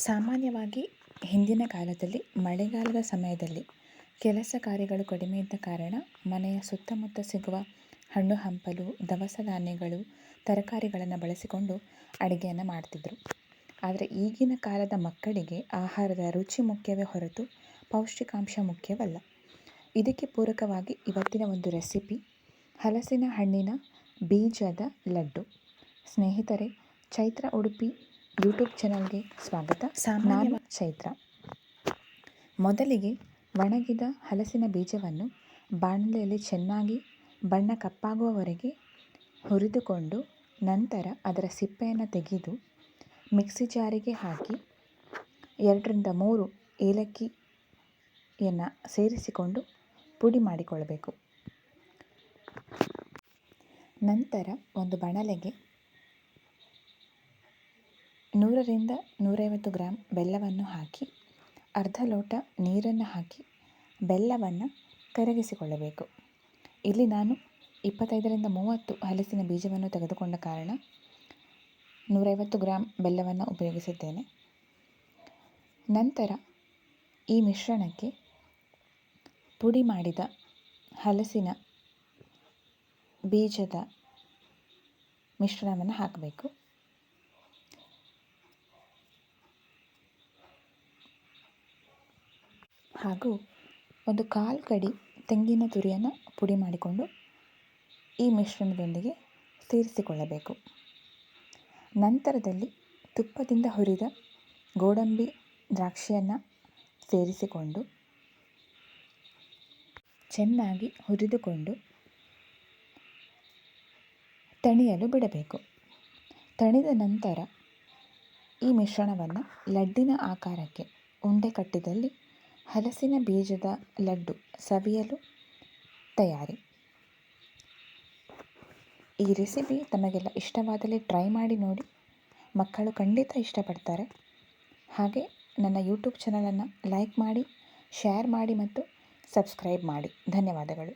ಸಾಮಾನ್ಯವಾಗಿ ಹಿಂದಿನ ಕಾಲದಲ್ಲಿ, ಮಳೆಗಾಲದ ಸಮಯದಲ್ಲಿ ಕೆಲಸ ಕಾರ್ಯಗಳು ಕಡಿಮೆ ಇದ್ದ ಕಾರಣ ಮನೆಯ ಸುತ್ತಮುತ್ತ ಸಿಗುವ ಹಣ್ಣು ಹಂಪಲು, ದವಸ ಧಾನ್ಯಗಳು, ತರಕಾರಿಗಳನ್ನು ಬಳಸಿಕೊಂಡು ಅಡುಗೆಯನ್ನು ಮಾಡ್ತಿದ್ದರು ಆದರೆ ಈಗಿನ ಕಾಲದ ಮಕ್ಕಳಿಗೆ ಆಹಾರದ ರುಚಿ ಮುಖ್ಯವೇ ಹೊರತು ಪೌಷ್ಟಿಕಾಂಶ ಮುಖ್ಯವಲ್ಲ. ಇದಕ್ಕೆ ಪೂರಕವಾಗಿ ಇವತ್ತಿನ ಒಂದು ರೆಸಿಪಿ, ಹಲಸಿನ ಹಣ್ಣಿನ ಬೀಜದ ಲಡ್ಡು. ಸ್ನೇಹಿತರೆ, ಚೈತ್ರ ಉಡುಪಿ ಯೂಟ್ಯೂಬ್ ಚಾನಲ್ಗೆ ಸ್ವಾಗತ. ನಾನು ಚೈತ್ರ. ಮೊದಲಿಗೆ ಒಣಗಿದ ಹಲಸಿನ ಬೀಜವನ್ನು ಬಾಣಲೆಯಲ್ಲಿ ಚೆನ್ನಾಗಿ ಬಣ್ಣ ಕಪ್ಪಾಗುವವರೆಗೆ ಹುರಿದುಕೊಂಡು ನಂತರ ಅದರ ಸಿಪ್ಪೆಯನ್ನು ತೆಗೆದು ಮಿಕ್ಸಿ ಜಾರಿಗೆ ಹಾಕಿ ಎರಡರಿಂದ ಮೂರು ಏಲಕ್ಕಿಯನ್ನು ಸೇರಿಸಿಕೊಂಡು ಪುಡಿ ಮಾಡಿಕೊಳ್ಳಬೇಕು. ನಂತರ ಒಂದು ಬಾಣಲೆಗೆ ನೂರರಿಂದ ನೂರೈವತ್ತು ಗ್ರಾಂ ಬೆಲ್ಲವನ್ನು ಹಾಕಿ, ಅರ್ಧ ಲೋಟ ನೀರನ್ನು ಹಾಕಿ ಬೆಲ್ಲವನ್ನು ಕರಗಿಸಿಕೊಳ್ಳಬೇಕು. ಇಲ್ಲಿ ನಾನು ಇಪ್ಪತ್ತೈದರಿಂದ ಮೂವತ್ತು ಹಲಸಿನ ಬೀಜವನ್ನು ತೆಗೆದುಕೊಂಡ ಕಾರಣ ನೂರೈವತ್ತು ಗ್ರಾಂ ಬೆಲ್ಲವನ್ನು ಉಪಯೋಗಿಸಿದ್ದೇನೆ. ನಂತರ ಈ ಮಿಶ್ರಣಕ್ಕೆ ಪುಡಿ ಮಾಡಿದ ಹಲಸಿನ ಬೀಜದ ಮಿಶ್ರಣವನ್ನು ಹಾಕಬೇಕು. ಹಾಗೂ ಒಂದು ಕಾಲು ಕಡಿ ತೆಂಗಿನ ತುರಿಯನ್ನು ಪುಡಿ ಮಾಡಿಕೊಂಡು ಈ ಮಿಶ್ರಣದೊಂದಿಗೆ ಸೇರಿಸಿಕೊಳ್ಳಬೇಕು. ನಂತರದಲ್ಲಿ ತುಪ್ಪದಿಂದ ಹುರಿದ ಗೋಡಂಬಿ ದ್ರಾಕ್ಷಿಯನ್ನು ಸೇರಿಸಿಕೊಂಡು ಚೆನ್ನಾಗಿ ಹುರಿದುಕೊಂಡು ತಣಿಯಲು ಬಿಡಬೇಕು. ತಣಿದ ನಂತರ ಈ ಮಿಶ್ರಣವನ್ನು ಲಡ್ಡಿನ ಆಕಾರಕ್ಕೆ ಉಂಡೆ ಕಟ್ಟಿದಲ್ಲಿ ಹಲಸಿನ ಬೀಜದ ಲಡ್ಡು ಸವಿಯಲು ತಯಾರಿ. ಈ ರೆಸಿಪಿ ತಮಗೆಲ್ಲ ಇಷ್ಟವಾದಲ್ಲಿ ಟ್ರೈ ಮಾಡಿ ನೋಡಿ. ಮಕ್ಕಳು ಖಂಡಿತ ಇಷ್ಟಪಡ್ತಾರೆ. ಹಾಗೆ ನನ್ನ ಯೂಟ್ಯೂಬ್ ಚಾನಲನ್ನು ಲೈಕ್ ಮಾಡಿ, ಶೇರ್ ಮಾಡಿ ಮತ್ತು ಸಬ್ಸ್ಕ್ರೈಬ್ ಮಾಡಿ. ಧನ್ಯವಾದಗಳು.